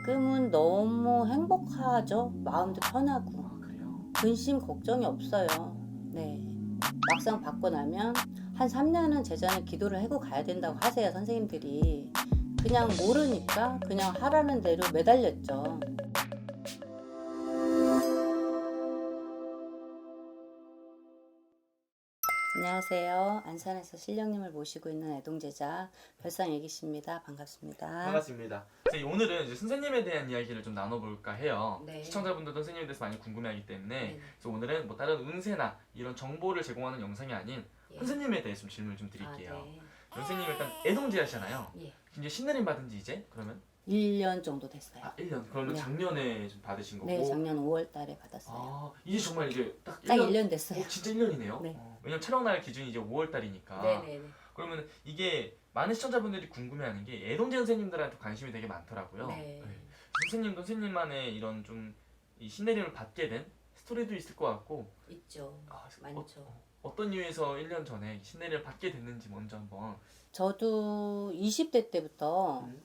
지금은 너무 행복하죠. 마음도 편하고 아 그래요? 근심 걱정이 없어요. 네. 막상 받고 나면 한 3년은 제자는 기도를 하고 가야 된다고 하세요, 선생님들이. 그냥 모르니까 그냥 하라는 대로 매달렸죠. 안녕하세요. 안산에서 신령님을 모시고 있는 애동제자 별상 애기씨입니다. 반갑습니다. 반갑습니다. 오늘은 이제 선생님에 대한 이야기를 좀 나눠볼까 해요. 네. 시청자분들도 선생님에 대해서 많이 궁금해하기 때문에 네. 그래서 오늘은 뭐 다른 운세나 이런 정보를 제공하는 영상이 아닌 예. 선생님에 대해서 좀 질문을 좀 아, 드릴게요. 네. 선생님 일단 애동제하시잖아요. 예. 이제 신내림 받은 지 이제 그러면 1년 정도 됐어요. 아 1년. 그러면 네. 작년에 좀 받으신 거고. 네, 작년 5월 달에 받았어요. 아 이제 정말 이제 딱 1년. 딱 1년 됐어요. 어, 진짜 1년이네요. 네. 왜냐면 촬영 날 기준이 이제 5월 달이니까. 네네네. 그러면 이게 많은 시청자분들이 궁금해하는 게 애동제 선생님들한테 관심이 되게 많더라고요. 네. 선생님도 선생님만의 이런 좀이 신내림을 받게 된 스토리도 있을 것 같고 있죠. 아, 많죠. 어, 떤 이유에서 1년 전에 신내림을 받게 됐는지 먼저 한번 저도 20대 때부터 음.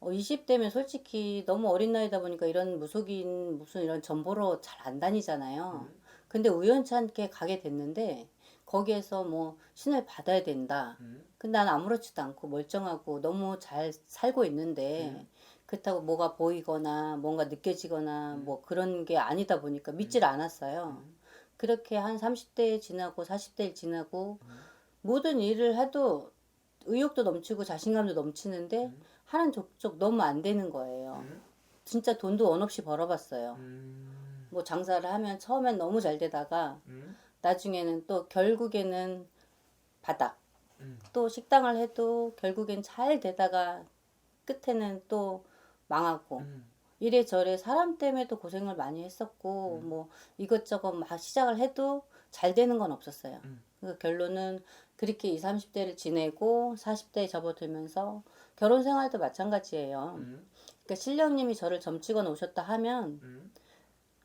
어, 20대면 솔직히 너무 어린 나이다 보니까 이런 무속인 무슨 이런 정보로 잘 안 다니잖아요. 음. 근데 우연찮게 가게 됐는데 거기에서 뭐 신을 받아야 된다. 음. 근데 난 아무렇지도 않고 멀쩡하고 너무 잘 살고 있는데 음. 그렇다고 뭐가 보이거나 뭔가 느껴지거나 음. 뭐 그런 게 아니다 보니까 믿질 않았어요. 음. 그렇게 한 30대 지나고 40대 지나고 음. 모든 일을 해도 의욕도 넘치고 자신감도 넘치는데 음. 하는 족족 너무 안 되는 거예요. 음. 진짜 돈도 원 없이 벌어봤어요. 음. 뭐 장사를 하면 처음엔 너무 잘 되다가 음. 나중에는 또 결국에는 바닥. 음. 또 식당을 해도 결국엔 잘 되다가 끝에는 또 망하고 음. 이래저래 사람 때문에도 고생을 많이 했었고 음. 뭐 이것저것 막 시작을 해도 잘 되는 건 없었어요. 음. 그 결론은 그렇게 20, 30대를 지내고 40대에 접어들면서 결혼 생활도 마찬가지예요. 음. 그러니까 신령님이 저를 점찍어 놓으셨다 하면 음.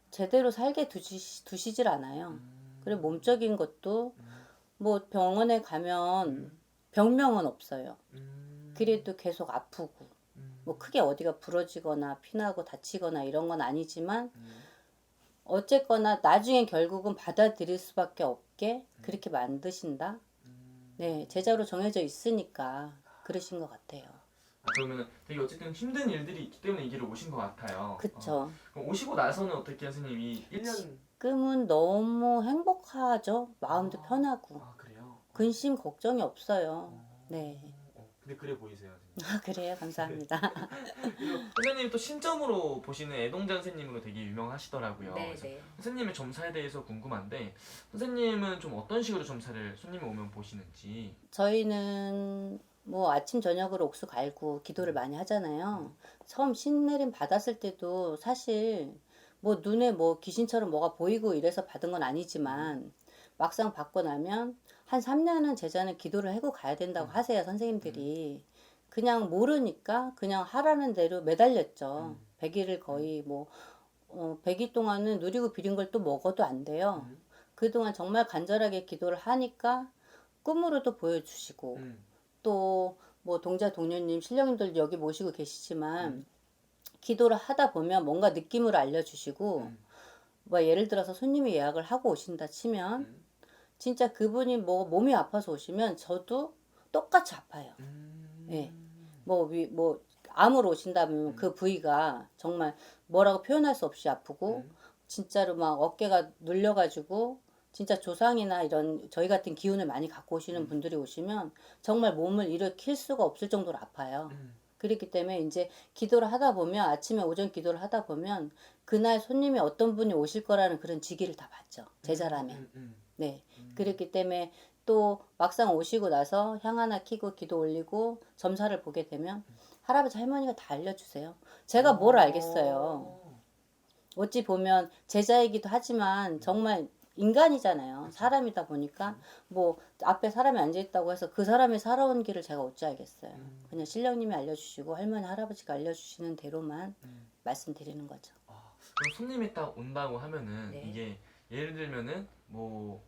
제대로 살게 두시, 두시질 않아요. 음. 그리고 몸적인 것도 음. 뭐 병원에 가면 음. 병명은 없어요. 음. 그래도 계속 아프고 음. 뭐 크게 어디가 부러지거나 피나고 다치거나 이런 건 아니지만 음. 어쨌거나 나중에 결국은 받아들일 수밖에 없게 그렇게 만드신다. 음. 네, 제자로 정해져 있으니까 그러신 것 같아요. 아, 그러면 되게 어쨌든 힘든 일들이 있기 때문에 이 길을 오신 것 같아요. 어. 그쵸. 그럼 오시고 나서는 어떻게 선생님이 1년 지금은 너무 행복하죠. 마음도 아. 편하고 아 그래요? 근심 걱정이 없어요. 어. 네. 어, 근데 그래 보이세요. 선생님. 아 그래요, 감사합니다. 그리고 선생님이 또 신점으로 보시는 애동자 선생님으로 되게 유명하시더라고요. 그래서 네. 선생님의 점사에 대해서 궁금한데 선생님은 좀 어떤 식으로 점사를 손님이 오면 보시는지. 저희는 뭐 아침 저녁으로 옥수 갈고 기도를 많이 하잖아요. 처음 신내림 받았을 때도 사실 뭐 눈에 뭐 귀신처럼 뭐가 보이고 이래서 받은 건 아니지만 막상 받고 나면 한 3년은 제자는 기도를 하고 가야 된다고 하세요, 선생님들이. 그냥 모르니까 그냥 하라는 대로 매달렸죠. 음. 100일을 거의 뭐 어, 100일 동안은 누리고 비린 걸 또 먹어도 안 돼요. 음. 그동안 정말 간절하게 기도를 하니까 꿈으로도 보여주시고 음. 또 뭐 동자 동료님 신령님들 여기 모시고 계시지만 음. 기도를 하다 보면 뭔가 느낌으로 알려주시고 음. 뭐 예를 들어서 손님이 예약을 하고 오신다 치면 음. 진짜 그분이 뭐 몸이 아파서 오시면 저도 똑같이 아파요. 음. 예. 뭐, 위, 뭐, 암으로 오신다면 음. 그 부위가 정말 뭐라고 표현할 수 없이 아프고 음. 진짜로 막 어깨가 눌려가지고 진짜 조상이나 이런 저희 같은 기운을 많이 갖고 오시는 음. 분들이 오시면 정말 몸을 일으킬 수가 없을 정도로 아파요. 음. 그렇기 때문에 이제 기도를 하다 보면 아침에 오전 기도를 하다 보면 그날 손님이 어떤 분이 오실 거라는 그런 지기를 다. 제자라면. 음. 음. 네. 음. 그렇기 때문에 또 막상 오시고 나서 향 하나 키고 기도 올리고 점사를 보게 되면 할아버지 할머니가 다 알려주세요. 제가 뭘 알겠어요. 어찌 보면 제자이기도 하지만 정말 인간이잖아요. 사람이다 보니까 뭐 앞에 사람이 앉아 있다고 해서 그 사람이 살아온 길을 제가 어찌 알겠어요. 음. 그냥 신령님이 알려주시고 할머니 할아버지가 알려주시는 대로만 음. 말씀드리는 거죠. 아, 그럼 손님이 딱 온다고 하면은 네. 이게 예를 들면은 뭐,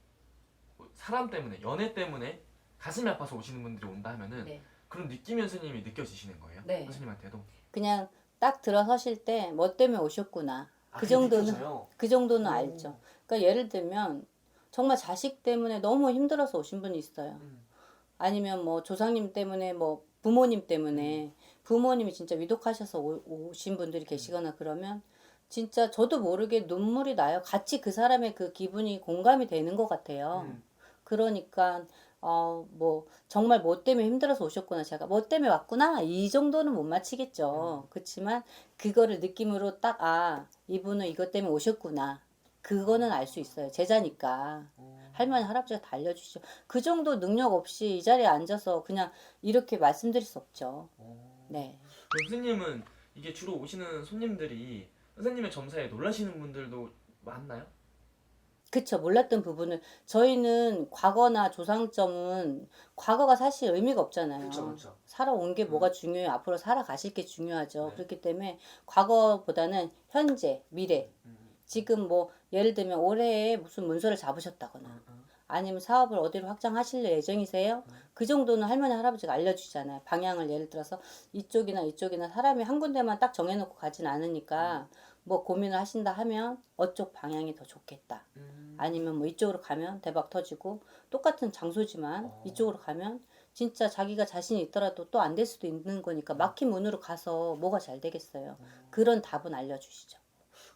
뭐 사람 때문에 연애 때문에 가슴이 아파서 오시는 분들이 온다 하면은 네. 그런 느낌이 선생님이 느껴지시는 거예요? 네. 선생님한테도. 그냥 딱 들어서실 때 뭐 때문에 오셨구나. 아, 그 정도는 느껴져요? 그 정도는 오. 알죠. 그러니까 예를 들면 정말 자식 때문에 너무 힘들어서 오신 분이 있어요. 음. 아니면 뭐 조상님 때문에 뭐 부모님 때문에 부모님이 진짜 위독하셔서 오, 오신 분들이 계시거나 그러면 진짜 저도 모르게 눈물이 나요. 같이 그 사람의 그 기분이 공감이 되는 것 같아요. 음. 그러니까 어 뭐 정말 뭐 때문에 힘들어서 오셨구나 제가 뭐 때문에 왔구나 이 정도는 못 맞히겠죠. 그렇지만 그거를 느낌으로 딱 아 이분은 이것 때문에 오셨구나. 그거는 알 수 있어요. 제자니까. 어. 할머니 할아버지가 다 알려주시죠. 그 정도 능력 없이 이 자리에 앉아서 그냥 이렇게 말씀드릴 수 없죠. 어. 네. 선생님은 이게 주로 오시는 손님들이 선생님의 점사에 놀라시는 분들도 많나요? 그쵸. 몰랐던 부분을 저희는 과거나 조상점은 과거가 사실 의미가 없잖아요. 그렇죠. 살아온 게 뭐가 중요해요. 앞으로 살아가실 게 중요하죠. 네. 그렇기 때문에 과거보다는 현재, 미래. 음. 지금 뭐 예를 들면 올해에 무슨 문서를 잡으셨다거나 아니면 사업을 어디로 확장하실 예정이세요? 그 정도는 할머니 할아버지가 알려주잖아요. 방향을 예를 들어서 이쪽이나 이쪽이나 사람이 한 군데만 딱 정해놓고 가진 않으니까 뭐 고민을 하신다 하면 어쪽 방향이 더 좋겠다. 음. 아니면 뭐 이쪽으로 가면 대박 터지고 똑같은 장소지만 어. 이쪽으로 가면 진짜 자기가 자신이 있더라도 또 안 될 수도 있는 거니까 막힌 문으로 가서 뭐가 잘 되겠어요. 그런 답은 알려주시죠.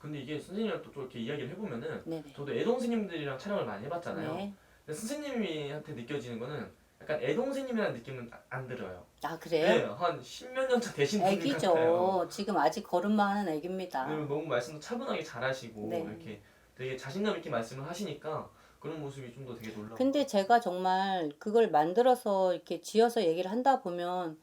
근데 이게 선생님이랑 또, 좀 이렇게 이야기를 해보면은 네네. 저도 애동생님들이랑 촬영을 많이 해봤잖아요. 네. 근데 선생님한테 느껴지는 거는 약간 애동생님이라는 느낌은 아- 안 들어요. 아 그래요? 네, 한 십몇 년차 되신 분들 같아요. 애기죠. 지금 아직 걸음만 하는 애기입니다. 그리고 너무 말씀도 차분하게 잘하시고 네. 이렇게 되게 자신감 있게 말씀을 하시니까 그런 모습이 좀 더 되게 놀라워. 근데 제가 정말 그걸 만들어서 이렇게 지어서 얘기를 한다 보면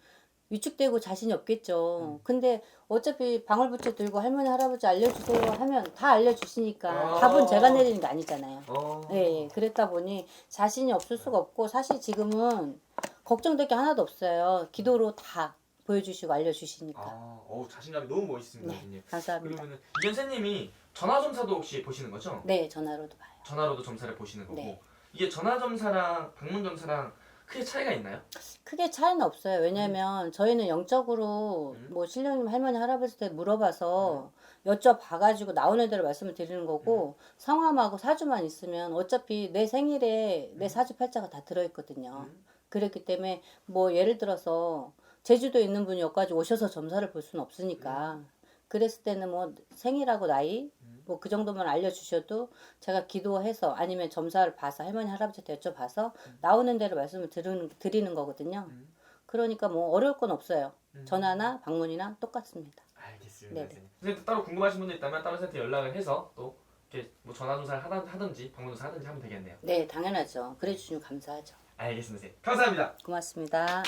위축되고 자신이 없겠죠. 음. 근데 어차피 방울부채 들고 할머니 할아버지 알려주세요 하면 다 알려주시니까 아. 답은 제가 내리는 게 아니잖아요. 어. 네, 그랬다 보니 자신이 없을 수가 없고 사실 지금은 걱정될 게 하나도 없어요. 기도로 다 보여주시고 알려주시니까. 아, 어우 자신감이 너무 멋있습니다, 네. 선생님. 감사합니다. 그러면은 이현 선생님이 전화 점사도 혹시 보시는 거죠? 네, 전화로도 봐요. 전화로도 점사를 보시는 거고 네. 이게 전화 점사랑 방문 점사랑 크게 차이가 있나요? 크게 차이는 없어요. 왜냐면 저희는 영적으로 음. 뭐 신령님 할머니 할아버지한테 물어봐서 여쭤봐가지고 나오는 대로 말씀을 드리는 거고 성함하고 사주만 있으면 어차피 내 생일에 내 음. 사주 팔자가 다 들어있거든요. 음. 그렇기 때문에 뭐 예를 들어서 제주도에 있는 분이 여기까지 오셔서 점사를 볼 수는 없으니까 그랬을 때는 뭐 생일하고 나이 음. 뭐 그 정도만 알려주셔도 제가 기도해서 아니면 점사를 봐서 할머니 할아버지한테 여쭤봐서 나오는 대로 말씀을 드리는, 드리는 거거든요. 음. 그러니까 뭐 어려울 건 없어요. 음. 전화나 방문이나 똑같습니다. 알겠습니다. 네네. 선생님. 선생님 또 따로 궁금하신 분들 있다면 다른 선생님한테 연락을 해서 또 이렇게 뭐 전화 조사를 하든, 하든지 방문 조사 하든지 하면 되겠네요. 네, 당연하죠. 그래 주시면 감사하죠. 알겠습니다, 선생님. 감사합니다. 고맙습니다.